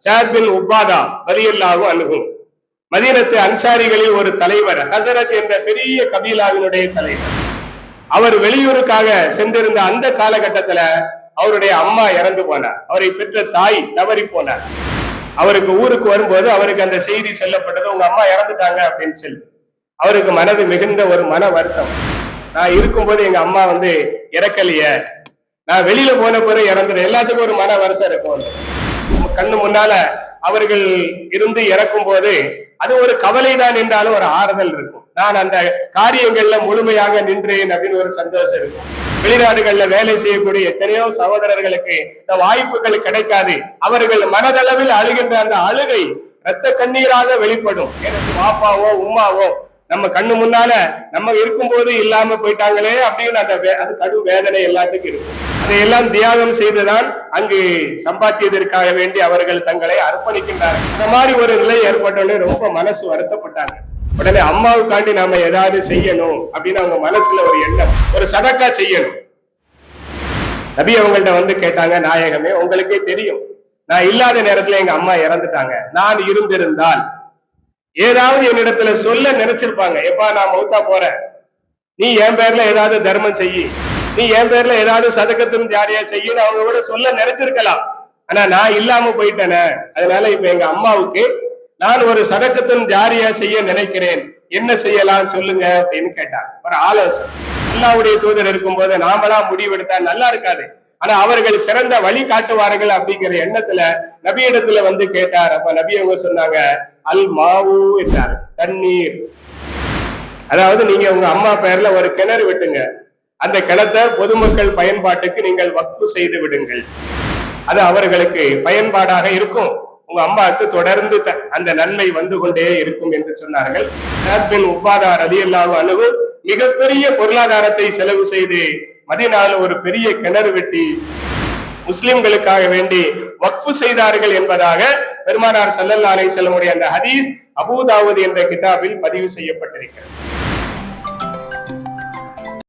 சார்பின் உப்பாதா வலியல்லாகும் அணுகும் மதீனத்து அன்சாரிகளில் ஒரு தலைவர் ஹசரத் என்ற பெரிய கபீலாவினுடைய தலைவர். அவர் வெளியூருக்காக சென்றிருந்த அந்த காலகட்டத்துல அவருடைய அம்மா இறந்து போனார். அவரை பெற்ற தாய் தவறி போனார். அவருக்கு ஊருக்கு வரும்போது அவருக்கு அந்த செய்தி சொல்லப்பட்டது உங்க அம்மா இறந்துட்டாங்க அப்படின்னு சொல்லி. அவருக்கு மனது மிகுந்த ஒரு மன வருத்தம். நான் இருக்கும்போது எங்க அம்மா வந்து இறக்கலையே. நான் வெளியில போன பிறகு இறந்துடும் எல்லாத்துக்கும் ஒரு மன வருஷம் இருக்கும். கண்ணு முன்னால அவர்கள் இருந்து இறக்கும் போது அது ஒரு கவலை தான் என்றாலும் ஒரு ஆறுதல் இருக்கும். நான் அந்த காரியங்கள்ல முழுமையாக நின்றேன் அப்படின்னு ஒரு சந்தோஷம் இருக்கும். வெளிநாடுகள்ல வேலை செய்யக்கூடிய எத்தனையோ சகோதரர்களுக்கு இந்த வாய்ப்புகள் கிடைக்காது. அவர்கள் மனதளவில் அழுகின்ற அந்த அழுகை ரத்த கண்ணீராக வெளிப்படும். எனக்கு பாப்பாவோ உம்மாவோ நம்ம கண்ணு முன்னால நம்ம இருக்கும்போது இல்லாம போயிட்டாங்களே அப்படின்னு அந்த வே- அது கடும் வேதனை எல்லாத்துக்கும் இருக்கும். அதையெல்லாம் தியாகம் செய்துதான் அங்கு சம்பாத்தியதற்காக வேண்டி அவர்கள் தங்களை அர்ப்பணிக்கின்றார்கள். இந்த மாதிரி ஒரு நிலை ஏற்பட்டோடனே ரொம்ப மனசு வருத்தப்பட்டாங்க. உடனே அம்மாவுக்காண்டி நாம ஏதாவது செய்யணும் அப்படின்னு அவங்க மனசுல ஒரு எண்ணம் ஒரு சதக்கா செய்யணும். நபி அவங்கள்ட்ட வந்து கேட்டாங்க நாயகமே உங்களுக்கே தெரியும். நான் இல்லாத நேரத்துல எங்க அம்மா இறந்துட்டாங்க. நான் இருந்திருந்தால் ஏதாவது என்னிடத்துல சொல்ல நினைச்சிருப்பாங்க. எப்பா நான் மௌத்தா போறேன். நீ என் பேர்ல ஏதாவது தர்மம் செய்யி நீ என் பேர்ல ஏதாவது சதக்கத்தும் ஜாரியா செய்யுன்னு அவங்க கூட சொல்ல நினைச்சிருக்கலாம். ஆனா நான் இல்லாம போயிட்டேனே. அதனால இப்ப எங்க அம்மாவுக்கு நான் ஒரு சதக்கத்தும் ஜாரியா செய்ய நினைக்கிறேன். என்ன செய்யலாம் சொல்லுங்க அப்படின்னு கேட்டான் ஒரு ஆலோசனை. அல்லாவுடைய தூதர் இருக்கும்போது நாமளா முடிவெடுத்தா நல்லா இருக்காது. ஆனா அவர்கள் சிறந்த வழி காட்டுவார்கள் அப்படிங்கிற எண்ணத்துல நபியிடத்துல வந்து கேட்டார். அப்ப நபி அவங்க சொன்னாங்க அல் மாவு என்றார். தண்ணீர். அதாவது நீங்க உங்க அம்மா பெயர்ல ஒரு கிணறு வெட்டுங்க. அந்த கிணத்தை பொதுமக்கள் பயன்பாட்டுக்கு நீங்கள் வக்பு செய்து விடுங்கள். அது அவர்களுக்கு பயன்பாடாக இருக்கும். உங்க அம்மாவுக்கு தொடர்ந்து த- அந்த நன்மை வந்து கொண்டே இருக்கும் என்று சொன்னார்கள். பின் ரதி ரதியல்லாஹு அணுகு மிகப்பெரிய பொருளாதாரத்தை செலவு செய்து மதினால ஒரு பெரிய கிணறு வெட்டி முஸ்லிம்களுக்காக வேண்டி வக்ஃபு செய்தார்கள் என்பதாக பெருமானார் சல்லல்லா அலை செல்லமுடைய அந்த ஹதீஸ் அபுதாவது என்ற கிதாபில் பதிவு செய்யப்பட்டிருக்கிறது.